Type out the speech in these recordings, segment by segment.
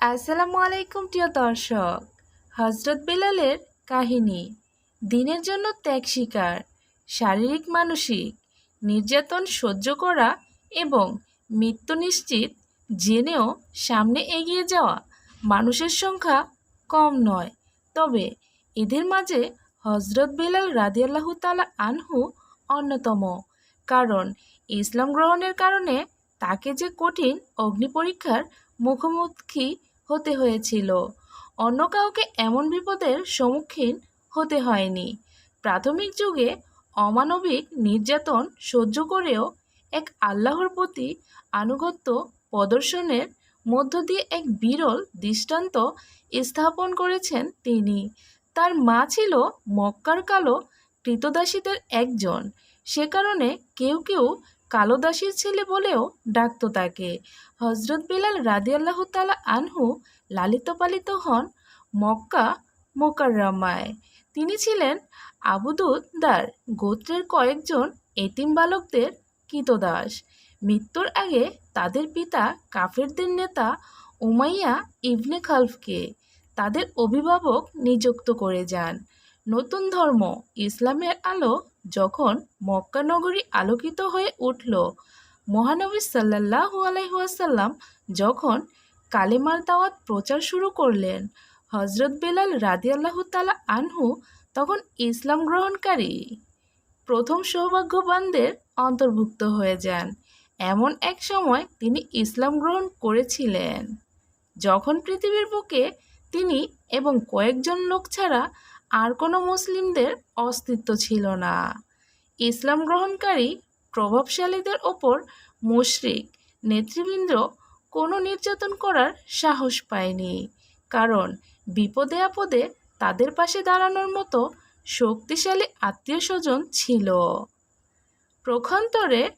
আসসালামু আলাইকুম, প্রিয় দর্শক। হজরত বেলালের কাহিনী। দিনের জন্য ত্যাগ স্বীকার, শারীরিক, মানসিক নির্যাতন সহ্য করা এবং মৃত্যু নিশ্চিত জেনেও সামনে এগিয়ে যাওয়া মানুষের সংখ্যা কম নয়। তবে এদের মাঝে হজরত বেলাল রাদিয়াল্লাহু তালা আনহু অন্যতম। কারণ ইসলাম গ্রহণের কারণে তাকে যে কঠিন অগ্নি পরীক্ষার মুখোমুখি হতে হয়েছিল। অন্য কাউকে এমন বিপদের সম্মুখীন হতে হয়নি। প্রাথমিক যুগে অমানবিক নির্যাতন সহ্য করেও এক আল্লাহর প্রতি আনুগত্য প্রদর্শনের মধ্য দিয়ে এক বিরল দৃষ্টান্ত স্থাপন করেছেন তিনি। তার মা ছিল মক্কার কালো কৃতদাসীদের একজন। সে কারণে কেউ কেউ কালো দাসীর ছেলে বলেও ডাকত তাকে। হজরত বিলাল রাদিয়াল্লাহু তালা আনহু লালিত পালিত হন মক্কা মোকাররমায়। তিনি ছিলেন আবুদুদ্দার গোত্রের কয়েকজন এতিম বালকদের কৃতদাস। মৃত্যুর আগে তাদের পিতা কাফেরদের নেতা উমাইয়া ইবনে খালফকে তাদের অভিভাবক নিযুক্ত করে যান। নতুন ধর্ম, ইসলামের আলো যখন মক্কা নগরী আলোকিত হয়ে উঠল, মহানবী সাল্লাহু আলাইহাসাল্লাম যখন কালেমার দাওয়াত প্রচার শুরু করলেন হজরত বেলাল রাদিয়াল্লাহু তালা আনহু তখন ইসলাম গ্রহণকারী। প্রথম সৌভাগ্যবানদের অন্তর্ভুক্ত হয়ে যান। এমন এক সময় তিনি ইসলাম গ্রহণ করেছিলেন। যখন পৃথিবীর বুকে তিনি এবং কয়েকজন লোক ছাড়া আর কোনো মুসলিমদের অস্তিত্ব ছিল না। ইসলাম গ্রহণকারী প্রভাবশালীদের ওপর মুশরিক নেতৃবৃন্দ কোনো নির্যাতন করার সাহস পায়নি। কারণ বিপদে আপদে তাদের পাশে দাঁড়ানোর মতো শক্তিশালী আত্মীয় স্বজন ছিল। প্রখান্তরে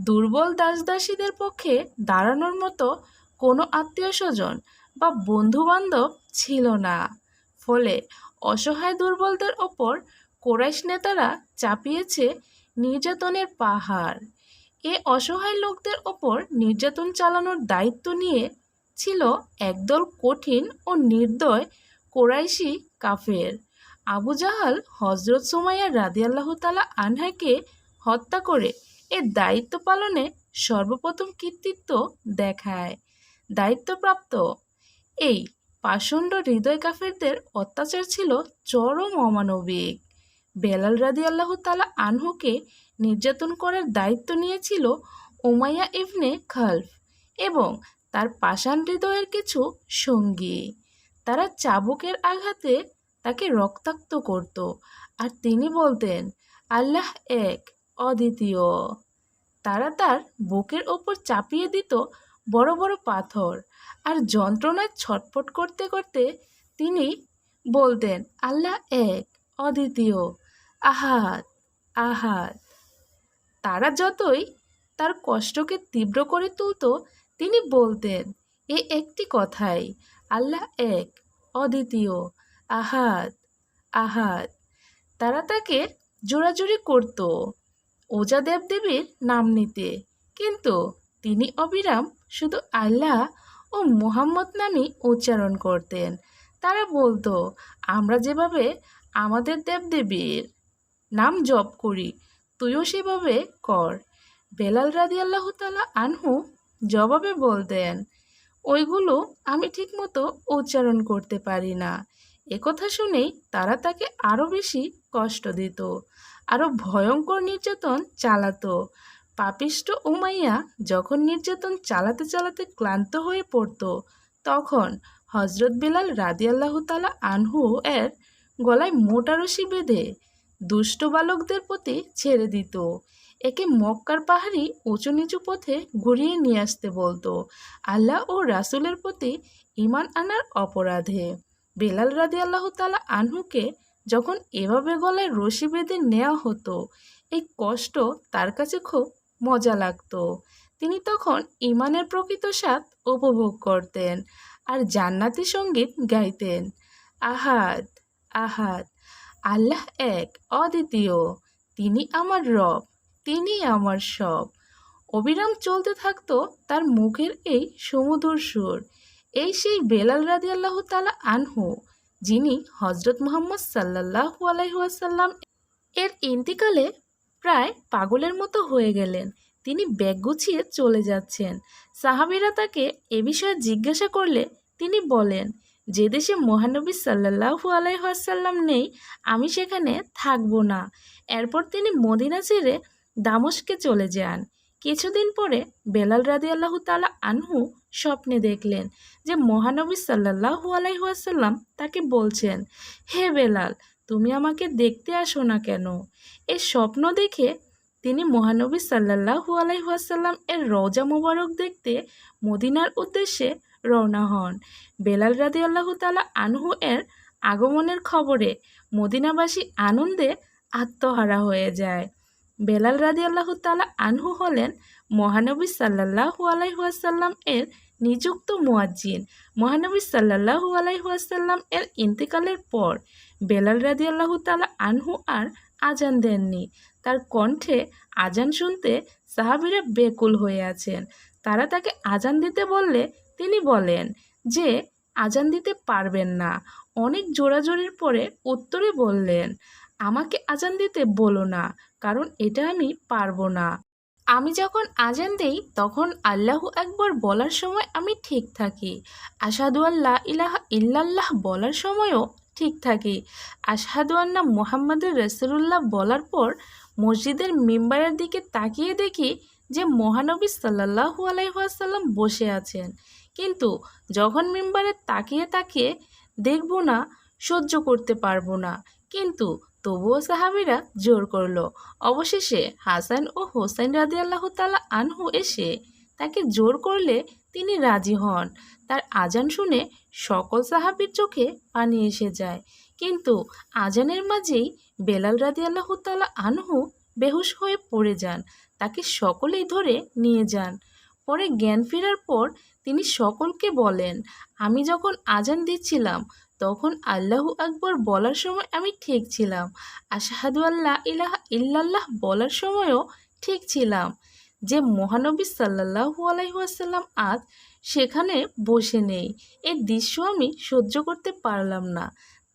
দুর্বল দাসদাসীদের পক্ষে দাঁড়ানোর মতো কোনো আত্মীয় স্বজন বা বন্ধুবান্ধব ছিল না। ফলে অসহায় দুর্বলদের ওপর কোরাইশ নেতারা চাপিয়েছে নির্যাতনের পাহাড়। এ অসহায় লোকদের ওপর নির্যাতন চালানোর দায়িত্ব নিয়ে ছিল একদল কঠিন ও নির্দয় কোরাইশি কাফের। আবু জাহাল হজরত সুমাইয়া রাদিয়াল্লাহ তালা আনহাকে হত্যা করে এ দায়িত্ব পালনে সর্বপ্রথম কৃতিত্ব দেখায়। দায়িত্বপ্রাপ্ত। এই পাষণ্ড হৃদয় কাফেরদের অত্যাচার ছিল চরম অমানবিক। বেলাল রাদি আল্লাহ তালা আনহুকে নির্যাতন করার দায়িত্ব নিয়েছিল ওমাইয়া ইবনে খালফ এবং তার পাষাণ হৃদয়ের কিছু সঙ্গী। তারা চাবুকের আঘাতে তাকে রক্তাক্ত করত আর তিনি বলতেন, আল্লাহ এক, অদ্বিতীয়। তারা তার বুকের ওপর চাপিয়ে দিত বড় বড় পাথর আর যন্ত্রণায় ছটফট করতে করতে তিনি বলতেন, আল্লাহ এক, অদ্বিতীয় আহাত আহাত তারা যতই তার কষ্টকে তীব্র করে তুলত, তিনি বলতেন, এ একটি কথাই, আল্লাহ এক, অদ্বিতীয় আহাত আহাত তারা তাকে জোরাজুরি করত, ওজা দেবদেবীর নাম নিতে। কিন্তু তিনি অবিরাম শুধু আল্লাহ ও মোহাম্মদ নামই উচ্চারণ করতেন। তারা বলতো, আমরা যেভাবে আমাদের দেবদেবীর নাম জপ করি, তুইও সেভাবে কর। বেলাল রাদি আল্লাহ তালা আনহু জবাবে বলতেন, ওইগুলো আমি ঠিকমতো উচ্চারণ করতে পারি না। একথা শুনেই তারা তাকে আরও বেশি কষ্ট দিত আরও ভয়ঙ্কর নির্যাতন চালাতো। পাপিষ্ট উমাইয়া যখন নির্যাতন চালাতে চালাতে ক্লান্ত হয়ে পড়ত, তখন হজরত বিলাল রাদিয়াল্লাহ তালা আনহু এর গলায় মোটা রশি বেঁধে দুষ্ট বালকদের প্রতি ছেড়ে দিত। একে মক্কার পাহাড়ি উঁচু নিচু পথে ঘুরিয়ে নিয়ে আসতে বলতো। আল্লাহ ও রাসুলের প্রতি ইমান আনার অপরাধে। বেলাল রাদি আল্লাহ তালা আনহুকে যখন এভাবে গলায় রশি বেঁধে নেওয়া হতো, এই কষ্ট তার কাছে খুব মজা লাগতো। তিনি তখন ইমানের প্রকৃত স্বাদ উপভোগ করতেন আর জান্নাতি সংগীত গাইতেন। আহাদ আহাদ, আল্লাহ এক, অদ্বিতীয়। তিনি আমার রব, তিনি আমার সব। অবিরাম চলতে থাকতো তার মুখের এই সুমধুর সুর, এই সেই বেলাল রাদি আল্লাহ তালা আনহু, যিনি হজরত মোহাম্মদ সাল্লাহু আলাইহাসাল্লাম এর ইন্তিকালে প্রায় পাগলের মতো হয়ে গেলেন। তিনি ব্যাগ গুছিয়ে চলে যাচ্ছেন। সাহাবিরা তাকে এ বিষয়ে জিজ্ঞাসা করলে তিনি বলেন, যে দেশে মহানবী সাল্লাহু আলাইহাসাল্লাম নেই, আমি সেখানে থাকব না। এরপর তিনি মদিনা ছেড়ে দামস্কে চলে যান। কিছুদিন পরে বেলাল রাদি আল্লাহ তালা আনহু স্বপ্নে দেখলেন যে মহানবী সাল্লাহু আলাইহাসাল্লাম তাকে বলছেন, হে বেলাল তুমি আমাকে দেখতে আসো না কেন? এই স্বপ্ন দেখে তিনি মহানবী সাল্লাহু আলাইহাসাল্লাম এর রওজা মোবারক দেখতে মদিনার উদ্দেশ্যে রওনা হন। বেলাল রাদি আল্লাহ তালা আনহু এর আগমনের খবরে মদিনাবাসী আনন্দে আত্মহারা হয়ে যায়। বেলাল রাদি আল্লাহ তালা আনহু হলেন মহানবী সাল্লাহু আলাইহাসাল্লাম এর নিযুক্ত মুয়াজ্জিন মহানবী সাল্লাহু আলাইহাসাল্লাম এর ইন্তেকালের পর বেলাল রাদি আল্লাহ তালা আনহু আর আজান দেননি। তার কণ্ঠে আজান শুনতে সাহাবিরা বেকুল হয়ে আছেন। তারা তাকে আজান দিতে বললে তিনি বলেন যে আজান দিতে পারবেন না। অনেক জোরাজোরির পরে উত্তরে বললেন, আমাকে আজান দিতে বলো না, কারণ এটা আমি পারব না। আমি যখন আজান দেই, তখন আল্লাহু একবার বলার সময় আমি ঠিক থাকি। আসাদু আল্লাহ ইলাহা ইল্লাল্লাহ বলার সময়ও ঠিক থাকি। আসাদু আন্না মোহাম্মদুর রসুল্লাহ বলার পর মসজিদের মেম্বারের দিকে তাকিয়ে দেখি যে মহানবী সাল্লাহু আলাইসাল্লাম বসে আছেন। কিন্তু যখন মেম্বারে তাকিয়ে তাকিয়ে দেখব না, সহ্য করতে পারব না। কিন্তু তবুও সাহাবিরা জোর করল। অবশেষে হাসান ও হোসেন রাজি আল্লাহ তালা আনহু এসে তাকে জোর করলে তিনি রাজি হন। তার আজান শুনে সকল সাহাবির চোখে পানি এসে যায়। কিন্তু আজানের মাঝেই বেলাল রাদি আল্লাহ তালা আনহু বেহুশ হয়ে পড়ে যান। তাকে সকলেই ধরে নিয়ে যান। পরে জ্ঞান ফেরার পর তিনি সকলকে বলেন, আমি যখন আজান দিচ্ছিলাম তখন আল্লাহু আকবর বলার সময় আমি ঠিক ছিলাম। আশাহাদু আল্লাহ ইলাহা ইল্লাল্লাহ বলার সময়ও ঠিক ছিলাম। যে মহানবী সাল্লাহু আলাইহাসাল্লাম আজ সেখানে বসে নেই। এই দৃশ্য আমি সহ্য করতে পারলাম না,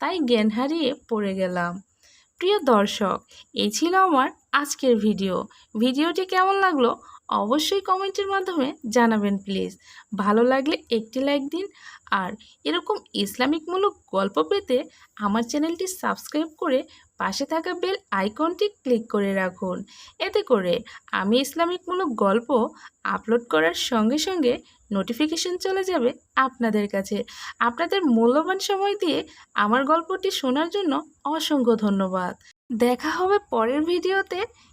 তাই জ্ঞান হারিয়ে পড়ে গেলাম। প্রিয় দর্শক এই ছিল আমার আজকের ভিডিও। ভিডিওটি কেমন লাগল অবশ্যই কমেন্টের মাধ্যমে জানাবেন, প্লিজ। ভালো লাগলে একটি লাইক দিন। আর এরকম ইসলামিকমূলক গল্প পেতে আমার চ্যানেলটি সাবস্ক্রাইব করে পাশে থাকা বেল আইকনটি ক্লিক করে রাখুন। এতে করে আমি ইসলামিকমূলক গল্প আপলোড করার সঙ্গে সঙ্গে নোটিফিকেশন চলে যাবে আপনাদের কাছে। আপনাদের মূল্যবান সময় দিয়ে আমার গল্পটি শোনার জন্য অসংখ্য ধন্যবাদ। দেখা হবে পরের ভিডিওতে।